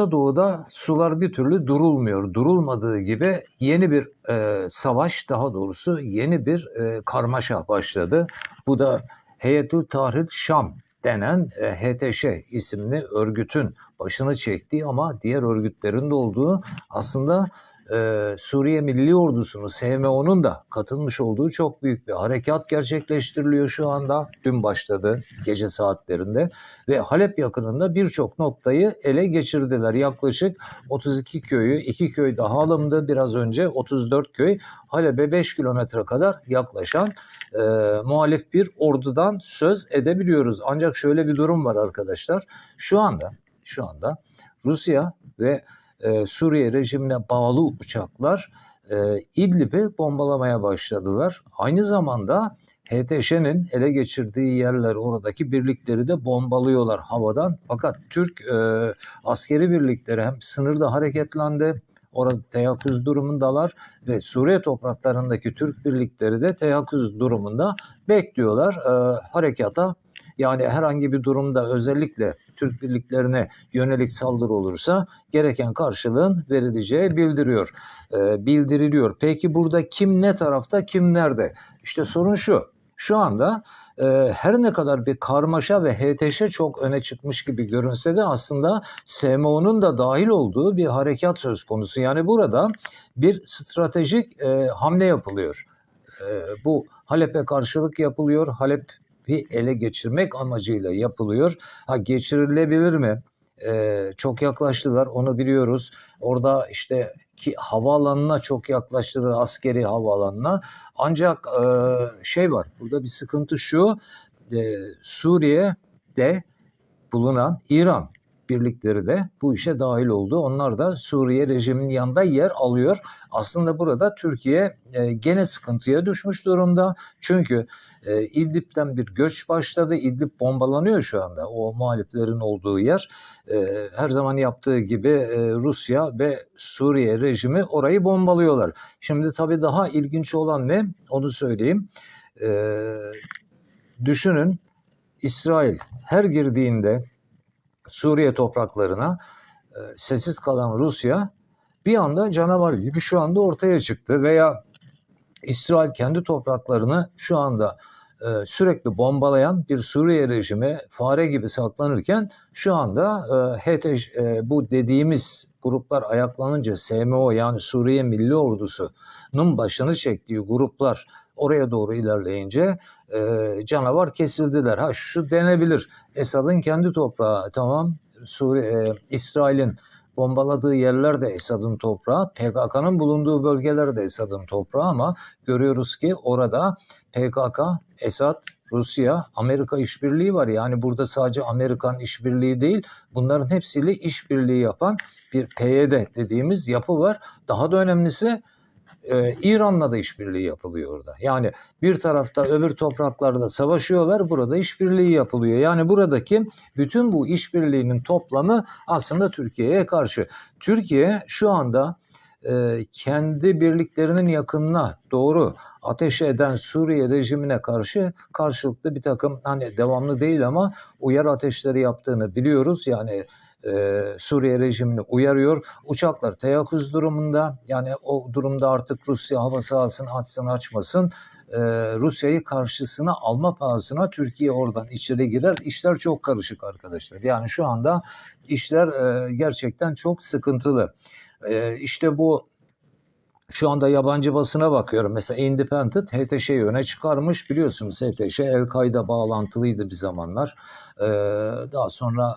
Orta Doğu'da sular bir türlü durulmuyor. Durulmadığı gibi yeni bir e, savaş, daha doğrusu yeni bir e, karmaşa başladı. Bu da Heyetül Tahrir Şam denen e, HTŞ isimli örgütün başını çektiği ama diğer örgütlerin de olduğu aslında e, Suriye Milli Ordusu'nun SMO'nun da katılmış olduğu çok büyük bir harekat gerçekleştiriliyor şu anda. Dün başladı gece saatlerinde ve Halep yakınında birçok noktayı ele geçirdiler. Yaklaşık 32 köyü, 2 köy daha alındı biraz önce 34 köy Halep'e 5 kilometre kadar yaklaşan e, muhalif bir ordudan söz edebiliyoruz. Ancak şöyle bir durum var arkadaşlar. Şu anda şu anda Rusya ve e, Suriye rejimine bağlı uçaklar e, İdlib'i bombalamaya başladılar. Aynı zamanda HTŞ'nin ele geçirdiği yerler oradaki birlikleri de bombalıyorlar havadan. Fakat Türk e, askeri birlikleri hem sınırda hareketlendi Orada teyakkuz durumundalar ve Suriye topraklarındaki Türk birlikleri de teyakkuz durumunda bekliyorlar e, harekata. Yani herhangi bir durumda özellikle Türk birliklerine yönelik saldırı olursa gereken karşılığın verileceği bildiriyor, e, bildiriliyor. Peki burada kim ne tarafta, kim nerede? İşte sorun şu. Şu anda e, her ne kadar bir karmaşa ve HTŞ çok öne çıkmış gibi görünse de aslında SMO'nun da dahil olduğu bir harekat söz konusu. Yani burada bir stratejik e, hamle yapılıyor. E, bu Halep'e karşılık yapılıyor. Halep bir ele geçirmek amacıyla yapılıyor. Ha geçirilebilir mi? Ee, çok yaklaştılar onu biliyoruz. Orada işte ki havaalanına çok yaklaştılar askeri havaalanına. Ancak e, şey var burada bir sıkıntı şu e, Suriye'de bulunan İran birlikleri de bu işe dahil oldu. Onlar da Suriye rejiminin yanında yer alıyor. Aslında burada Türkiye e, gene sıkıntıya düşmüş durumda. Çünkü e, İdlib'den bir göç başladı. İdlib bombalanıyor şu anda. O muhaliflerin olduğu yer. E, her zaman yaptığı gibi e, Rusya ve Suriye rejimi orayı bombalıyorlar. Şimdi tabii daha ilginç olan ne? Onu söyleyeyim. E, düşünün İsrail her girdiğinde Suriye topraklarına e, sessiz kalan Rusya bir anda canavar gibi şu anda ortaya çıktı veya İsrail kendi topraklarını şu anda e, sürekli bombalayan bir Suriye rejimi fare gibi saklanırken şu anda e, HTŞ, e, bu dediğimiz gruplar ayaklanınca SMO yani Suriye Milli Ordusu'nun başını çektiği gruplar oraya doğru ilerleyince e, canavar kesildiler. Ha şu denebilir. Esad'ın kendi toprağı tamam Suriye, e, İsrail'in bombaladığı yerler de Esad'ın toprağı, PKK'nın bulunduğu bölgeler de Esad'ın toprağı ama görüyoruz ki orada PKK, Esad, Rusya, Amerika işbirliği var. Yani burada sadece Amerikan işbirliği değil, bunların hepsiyle işbirliği yapan bir PYD dediğimiz yapı var. Daha da önemlisi e, İran'la da işbirliği yapılıyor orada. Yani bir tarafta öbür topraklarda savaşıyorlar, burada işbirliği yapılıyor. Yani buradaki bütün bu işbirliğinin toplamı aslında Türkiye'ye karşı. Türkiye şu anda e, kendi birliklerinin yakınına doğru ateş eden Suriye rejimine karşı karşılıklı bir takım hani devamlı değil ama uyar ateşleri yaptığını biliyoruz. Yani e, Suriye rejimini uyarıyor. Uçaklar teyakkuz durumunda yani o durumda artık Rusya hava sahasını açsın açmasın e, Rusya'yı karşısına alma pahasına Türkiye oradan içeri girer. İşler çok karışık arkadaşlar. Yani şu anda işler e, gerçekten çok sıkıntılı. E, işte bu şu anda yabancı basına bakıyorum. Mesela Independent HTŞ'yi öne çıkarmış. Biliyorsunuz HTŞ El-Kaide bağlantılıydı bir zamanlar. Ee, daha sonra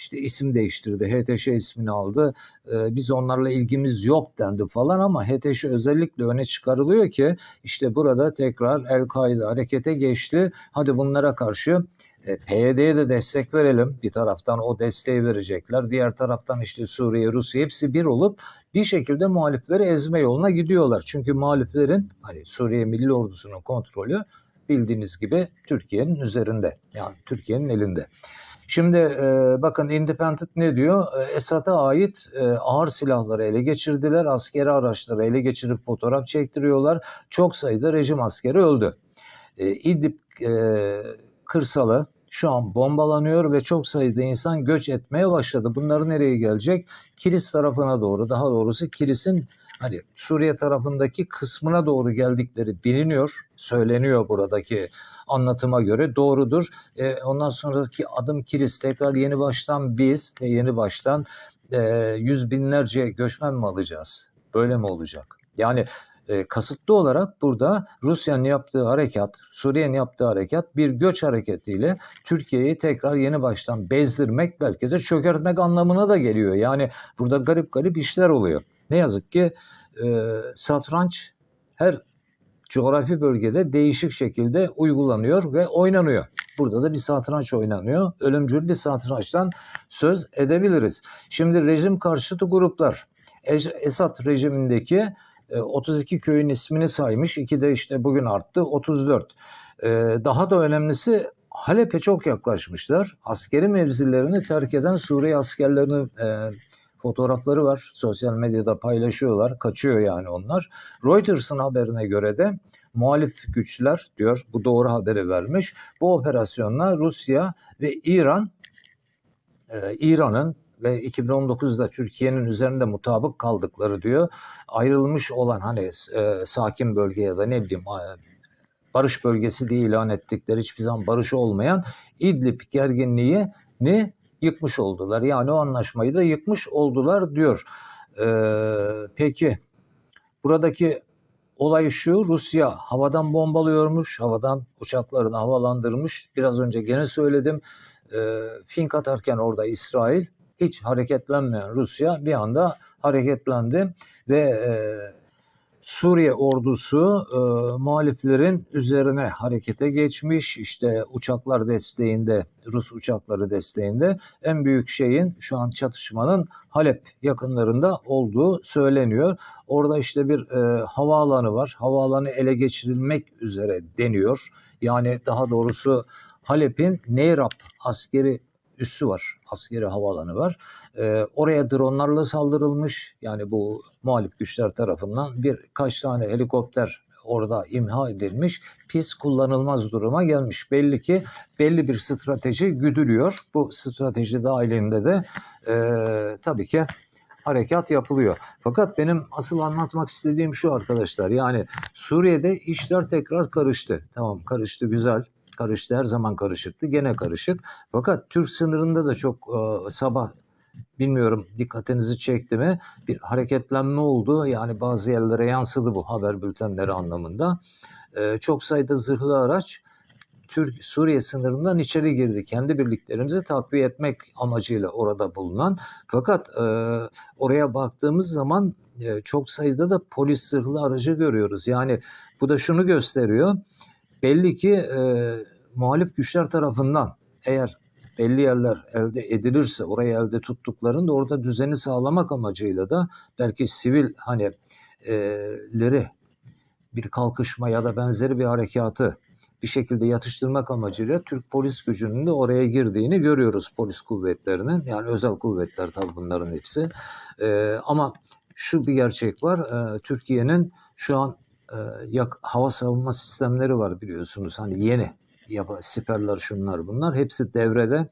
işte isim değiştirdi. HTŞ ismini aldı. Ee, biz onlarla ilgimiz yok dendi falan ama HTŞ özellikle öne çıkarılıyor ki işte burada tekrar El-Kaide harekete geçti. Hadi bunlara karşı e, PYD'ye de destek verelim. Bir taraftan o desteği verecekler. Diğer taraftan işte Suriye, Rusya hepsi bir olup bir şekilde muhalifleri ezme yoluna gidiyorlar. Çünkü muhaliflerin hani Suriye Milli Ordusu'nun kontrolü bildiğiniz gibi Türkiye'nin üzerinde. Yani Türkiye'nin elinde. Şimdi e, bakın Independent ne diyor? E, Esad'a ait e, ağır silahları ele geçirdiler. Askeri araçları ele geçirip fotoğraf çektiriyorlar. Çok sayıda rejim askeri öldü. E, İdlib e, kırsalı şu an bombalanıyor ve çok sayıda insan göç etmeye başladı. Bunlar nereye gelecek? Kilis tarafına doğru, daha doğrusu Kilis'in hani Suriye tarafındaki kısmına doğru geldikleri biliniyor, söyleniyor buradaki anlatıma göre doğrudur. E, ondan sonraki adım Kilis tekrar yeni baştan biz yeni baştan e, yüz binlerce göçmen mi alacağız? Böyle mi olacak? Yani e, kasıtlı olarak burada Rusya'nın yaptığı harekat, Suriye'nin yaptığı harekat bir göç hareketiyle Türkiye'yi tekrar yeni baştan bezdirmek belki de çökertmek anlamına da geliyor. Yani burada garip garip işler oluyor. Ne yazık ki e, satranç her coğrafi bölgede değişik şekilde uygulanıyor ve oynanıyor. Burada da bir satranç oynanıyor. Ölümcül bir satrançtan söz edebiliriz. Şimdi rejim karşıtı gruplar Es- Esad rejimindeki e, 32 köyün ismini saymış. İki de işte bugün arttı 34. E, Daha da önemlisi Halep'e çok yaklaşmışlar. Askeri mevzilerini terk eden Suriye askerlerinin e, fotoğrafları var. Sosyal medyada paylaşıyorlar. Kaçıyor yani onlar. Reuters'ın haberine göre de muhalif güçler diyor bu doğru haberi vermiş. Bu operasyonla Rusya ve İran e, İran'ın ve 2019'da Türkiye'nin üzerinde mutabık kaldıkları diyor. Ayrılmış olan hani e, sakin bölge ya da ne bileyim barış bölgesi diye ilan ettikleri hiçbir zaman barış olmayan İdlib gerginliğini yıkmış oldular. Yani o anlaşmayı da yıkmış oldular diyor. Ee, peki buradaki olay şu Rusya havadan bombalıyormuş, havadan uçaklarını havalandırmış. Biraz önce gene söyledim. Ee, fink atarken orada İsrail hiç hareketlenmeyen Rusya bir anda hareketlendi ve e, Suriye ordusu e, muhaliflerin üzerine harekete geçmiş. İşte uçaklar desteğinde, Rus uçakları desteğinde en büyük şeyin şu an çatışmanın Halep yakınlarında olduğu söyleniyor. Orada işte bir e, havaalanı var. Havaalanı ele geçirilmek üzere deniyor. Yani daha doğrusu Halep'in Neyrap askeri üssü var. Askeri havaalanı var. Ee, oraya dronlarla saldırılmış. Yani bu muhalif güçler tarafından birkaç tane helikopter orada imha edilmiş. Pis kullanılmaz duruma gelmiş. Belli ki belli bir strateji güdülüyor. Bu strateji dahilinde de e, tabii ki harekat yapılıyor. Fakat benim asıl anlatmak istediğim şu arkadaşlar. Yani Suriye'de işler tekrar karıştı. Tamam karıştı güzel karıştı. Her zaman karışıktı. Gene karışık. Fakat Türk sınırında da çok e, sabah bilmiyorum dikkatinizi çekti mi bir hareketlenme oldu. Yani bazı yerlere yansıdı bu haber bültenleri anlamında. E, çok sayıda zırhlı araç Türk Suriye sınırından içeri girdi. Kendi birliklerimizi takviye etmek amacıyla orada bulunan. Fakat e, oraya baktığımız zaman e, çok sayıda da polis zırhlı aracı görüyoruz. Yani bu da şunu gösteriyor belli ki e, muhalif güçler tarafından eğer belli yerler elde edilirse orayı elde tuttuklarında orada düzeni sağlamak amacıyla da belki sivil hani e, leri bir kalkışma ya da benzeri bir harekatı bir şekilde yatıştırmak amacıyla Türk polis gücünün de oraya girdiğini görüyoruz polis kuvvetlerinin. Yani özel kuvvetler tabii bunların hepsi. E, ama şu bir gerçek var. E, Türkiye'nin şu an e, yak, hava savunma sistemleri var biliyorsunuz. Hani yeni yapa, siperler şunlar bunlar hepsi devrede.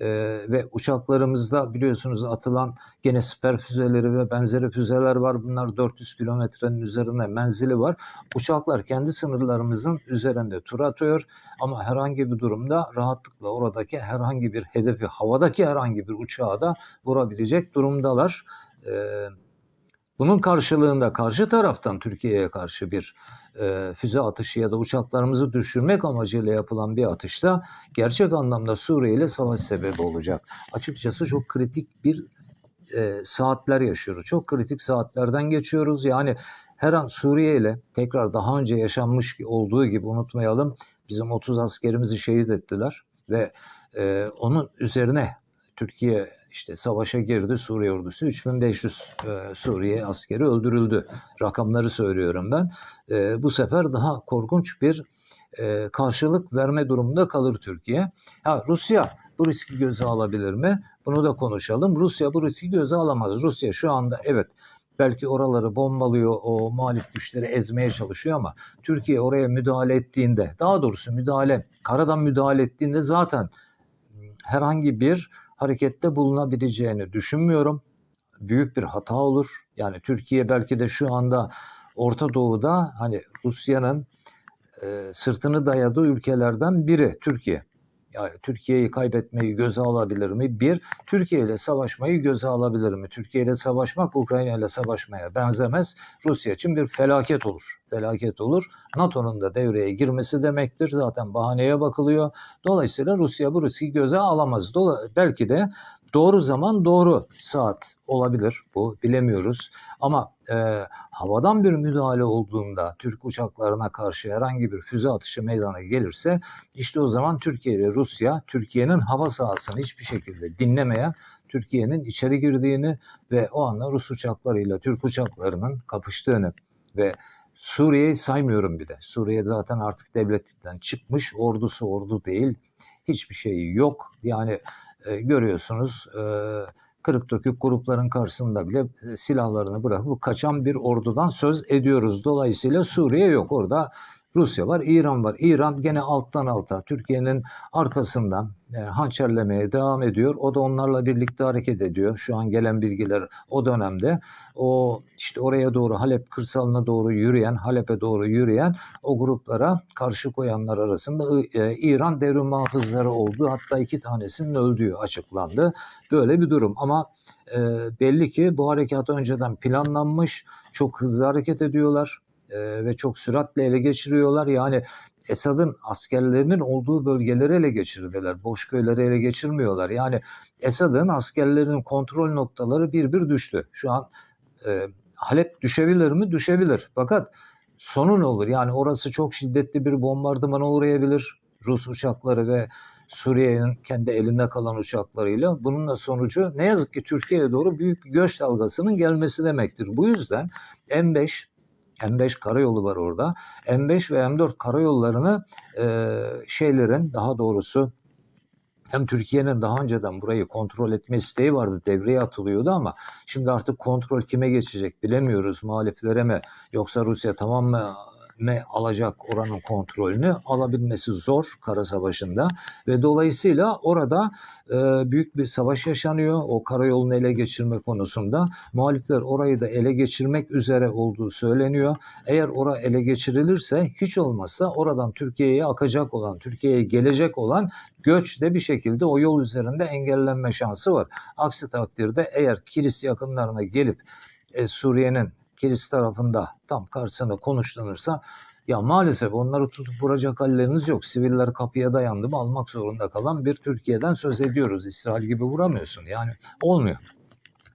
E, ve uçaklarımızda biliyorsunuz atılan gene siper füzeleri ve benzeri füzeler var. Bunlar 400 kilometrenin üzerinde menzili var. Uçaklar kendi sınırlarımızın üzerinde tur atıyor ama herhangi bir durumda rahatlıkla oradaki herhangi bir hedefi havadaki herhangi bir uçağı da vurabilecek durumdalar. Eee bunun karşılığında karşı taraftan Türkiye'ye karşı bir e, füze atışı ya da uçaklarımızı düşürmek amacıyla yapılan bir atışta gerçek anlamda Suriye ile savaş sebebi olacak. Açıkçası çok kritik bir e, saatler yaşıyoruz. Çok kritik saatlerden geçiyoruz. Yani her an Suriye ile tekrar daha önce yaşanmış olduğu gibi unutmayalım bizim 30 askerimizi şehit ettiler ve e, onun üzerine Türkiye işte savaşa girdi Suriye ordusu 3500 e, Suriye askeri öldürüldü. Rakamları söylüyorum ben. E, bu sefer daha korkunç bir e, karşılık verme durumunda kalır Türkiye. Ha Rusya bu riski göze alabilir mi? Bunu da konuşalım. Rusya bu riski göze alamaz. Rusya şu anda evet belki oraları bombalıyor, o muhalif güçleri ezmeye çalışıyor ama Türkiye oraya müdahale ettiğinde, daha doğrusu müdahale, karadan müdahale ettiğinde zaten herhangi bir harekette bulunabileceğini düşünmüyorum. Büyük bir hata olur. Yani Türkiye belki de şu anda Orta Doğu'da hani Rusya'nın e, sırtını dayadığı ülkelerden biri Türkiye. Yani Türkiye'yi kaybetmeyi göze alabilir mi? Bir, Türkiye ile savaşmayı göze alabilir mi? Türkiye ile savaşmak Ukrayna ile savaşmaya benzemez. Rusya için bir felaket olur. Felaket olur. NATO'nun da devreye girmesi demektir. Zaten bahaneye bakılıyor. Dolayısıyla Rusya bu riski göze alamaz. Dola belki de doğru zaman doğru saat olabilir bu bilemiyoruz. Ama e, havadan bir müdahale olduğunda Türk uçaklarına karşı herhangi bir füze atışı meydana gelirse işte o zaman Türkiye ile Rusya Türkiye'nin hava sahasını hiçbir şekilde dinlemeyen Türkiye'nin içeri girdiğini ve o anda Rus uçaklarıyla Türk uçaklarının kapıştığını ve Suriye'yi saymıyorum bir de. Suriye zaten artık devletten çıkmış. Ordusu ordu değil. Hiçbir şeyi yok. Yani e, görüyorsunuz e, kırık dökük grupların karşısında bile silahlarını bırakıp kaçan bir ordudan söz ediyoruz. Dolayısıyla Suriye yok. Orada Rusya var, İran var. İran gene alttan alta Türkiye'nin arkasından e, hançerlemeye devam ediyor. O da onlarla birlikte hareket ediyor. Şu an gelen bilgiler o dönemde o işte oraya doğru Halep kırsalına doğru yürüyen, Halep'e doğru yürüyen o gruplara karşı koyanlar arasında e, İran devrim muhafızları oldu. Hatta iki tanesinin öldüğü açıklandı. Böyle bir durum ama e, belli ki bu harekat önceden planlanmış. Çok hızlı hareket ediyorlar e, ve çok süratle ele geçiriyorlar. Yani Esad'ın askerlerinin olduğu bölgeleri ele geçirdiler. Boş köyleri ele geçirmiyorlar. Yani Esad'ın askerlerinin kontrol noktaları bir bir düştü. Şu an e, Halep düşebilir mi? Düşebilir. Fakat sonu ne olur? Yani orası çok şiddetli bir bombardımana uğrayabilir. Rus uçakları ve Suriye'nin kendi elinde kalan uçaklarıyla. Bununla sonucu ne yazık ki Türkiye'ye doğru büyük bir göç dalgasının gelmesi demektir. Bu yüzden M5 M5 karayolu var orada. M5 ve M4 karayollarını e, şeylerin daha doğrusu hem Türkiye'nin daha önceden burayı kontrol etme isteği vardı, devreye atılıyordu ama şimdi artık kontrol kime geçecek bilemiyoruz. Muhaliflere mi yoksa Rusya tamam mı me alacak oranın kontrolünü alabilmesi zor kara savaşında. Ve dolayısıyla orada e, büyük bir savaş yaşanıyor. O karayolunu ele geçirme konusunda muhalifler orayı da ele geçirmek üzere olduğu söyleniyor. Eğer ora ele geçirilirse hiç olmazsa oradan Türkiye'ye akacak olan Türkiye'ye gelecek olan göç de bir şekilde o yol üzerinde engellenme şansı var. Aksi takdirde eğer Kilis yakınlarına gelip e, Suriye'nin Kilis tarafında tam karşısında konuşlanırsa ya maalesef onları tutup vuracak halleriniz yok. Siviller kapıya dayandı mı almak zorunda kalan bir Türkiye'den söz ediyoruz. İsrail gibi vuramıyorsun. Yani olmuyor.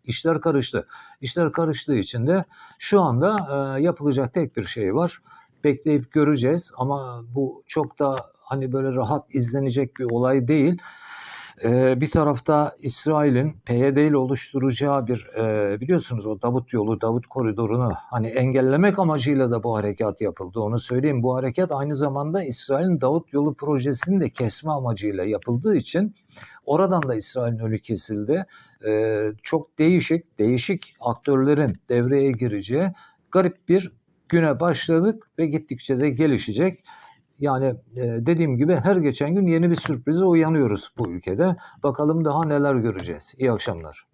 İşler karıştı. İşler karıştığı için de şu anda e, yapılacak tek bir şey var. Bekleyip göreceğiz ama bu çok da hani böyle rahat izlenecek bir olay değil. Ee, bir tarafta İsrail'in PYD ile oluşturacağı bir e, biliyorsunuz o Davut yolu, Davut koridorunu hani engellemek amacıyla da bu harekat yapıldı. Onu söyleyeyim. Bu harekat aynı zamanda İsrail'in Davut yolu projesini de kesme amacıyla yapıldığı için oradan da İsrail'in önü kesildi. Ee, çok değişik, değişik aktörlerin devreye gireceği garip bir güne başladık ve gittikçe de gelişecek. Yani e, dediğim gibi her geçen gün yeni bir sürprize uyanıyoruz bu ülkede. Bakalım daha neler göreceğiz. İyi akşamlar.